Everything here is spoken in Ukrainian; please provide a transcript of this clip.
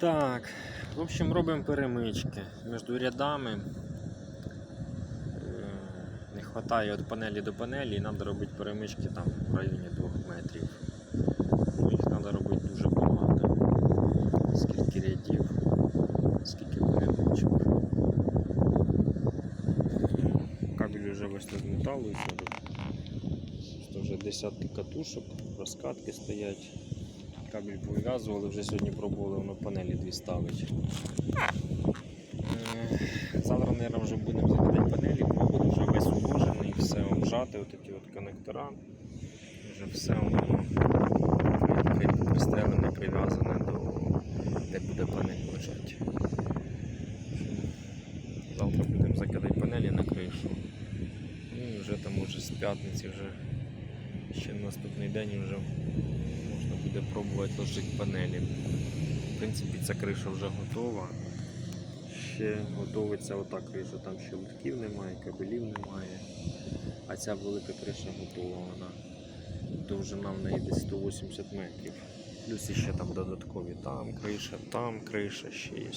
Так, в общем, робимо перемички між рядами. Е, Не вистачає від панелі до панелі, і треба робити перемички там в районі 2 метрів. Ну, їх треба робити дуже багато. Скільки рядів, скільки перемичок. Кабель вже весь з металу. Це вже десятки катушок, розкатки стоять. Кабель пов'язували, вже сьогодні пробували воно панелі дві ставить. Е, Завтра, мабуть, вже будемо закидати панелі, буде вже весь уложений, все обжати, от ці от коннектора. Вже все воно пристрелене, прив'язане до де буде панель лежати. Завтра будемо закидати панелі на кришу. Ну і вже там може з п'ятниці вже ще наступний день вже буде пробувати ложити панелі. В принципі, ця криша вже готова. Ще готується ота криша, там ще литків немає, кабелів немає. А ця велика криша готова, вона довжина в неї десь 180 метрів. Плюс ще там додаткові там криша, там криша ще є.